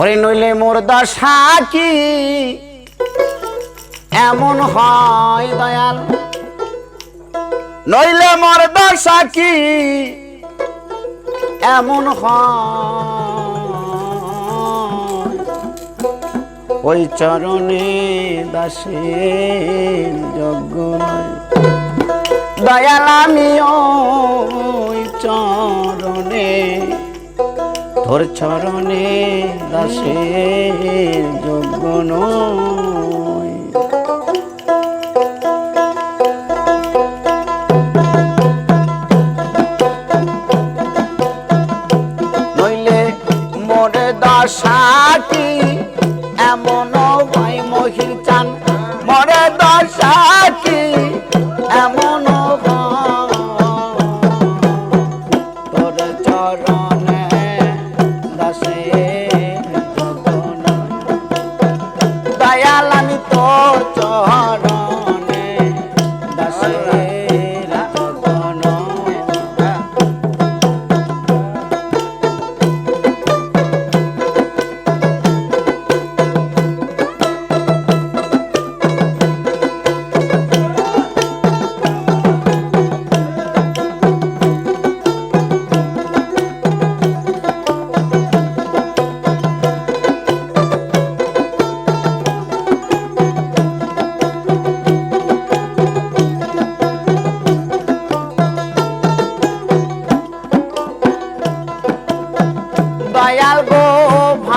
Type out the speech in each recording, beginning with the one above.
ওরে নইলে মোর দশা কি? এমন হয় দয়াল। নইলে মোর দশা কি? এমন ওই চরণে দাসে যজ্ঞ দয়াল আমিও ওই চরণে তোর চরণে দাসে যোগ্য নইলে মরে দশাটি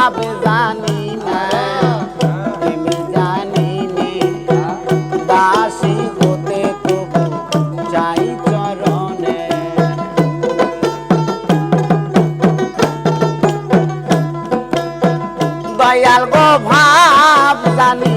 যাবে জানি না। তুমি জানি নে দাসী হতে তবু চাই চরণে। দয়াল গো ভাব জানি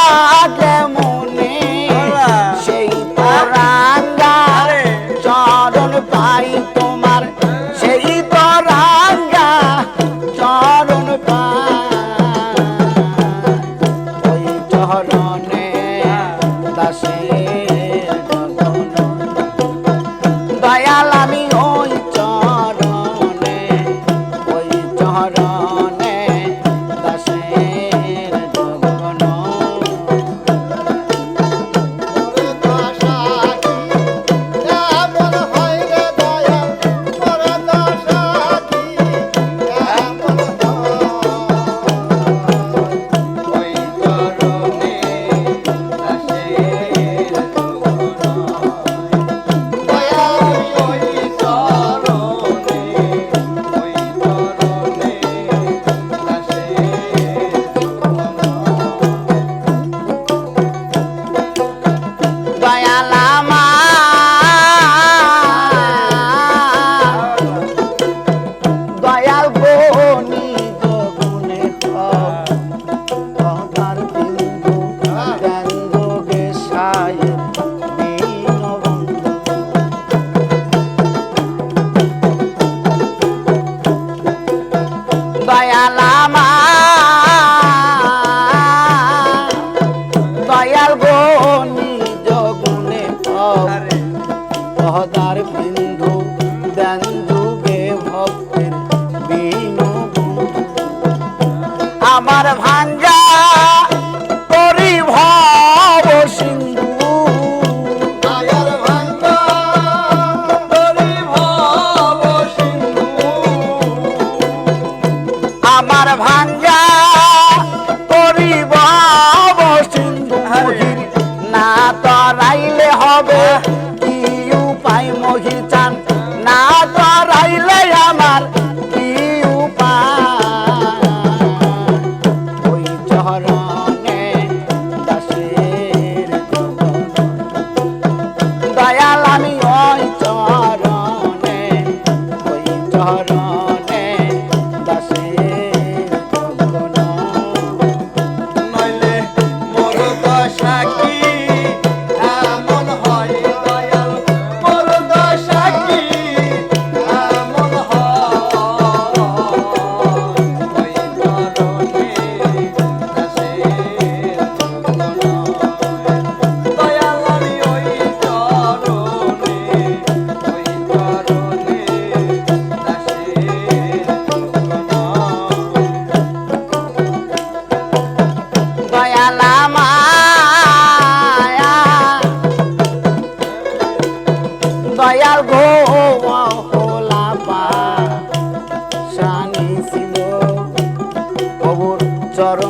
환자.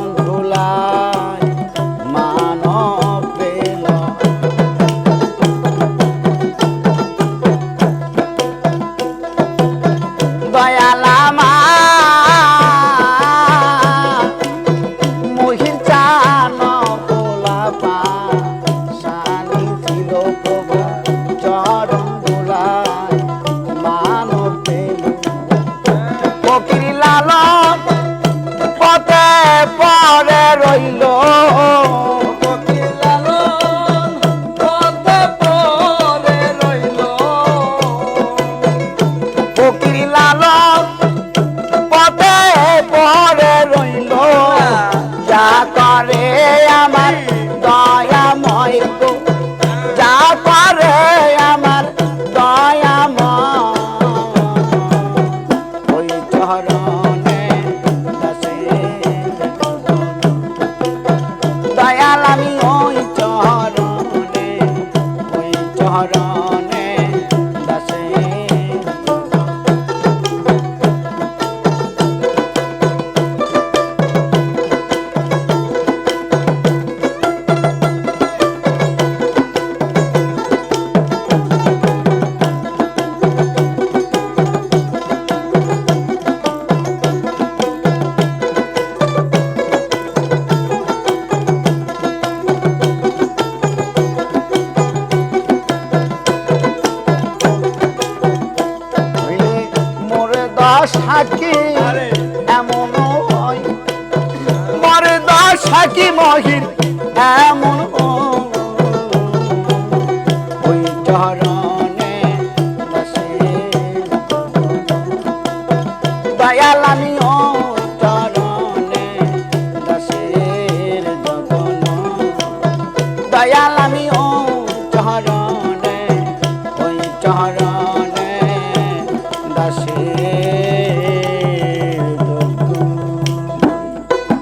চরণ যা করে আমার হাকি মহির এমন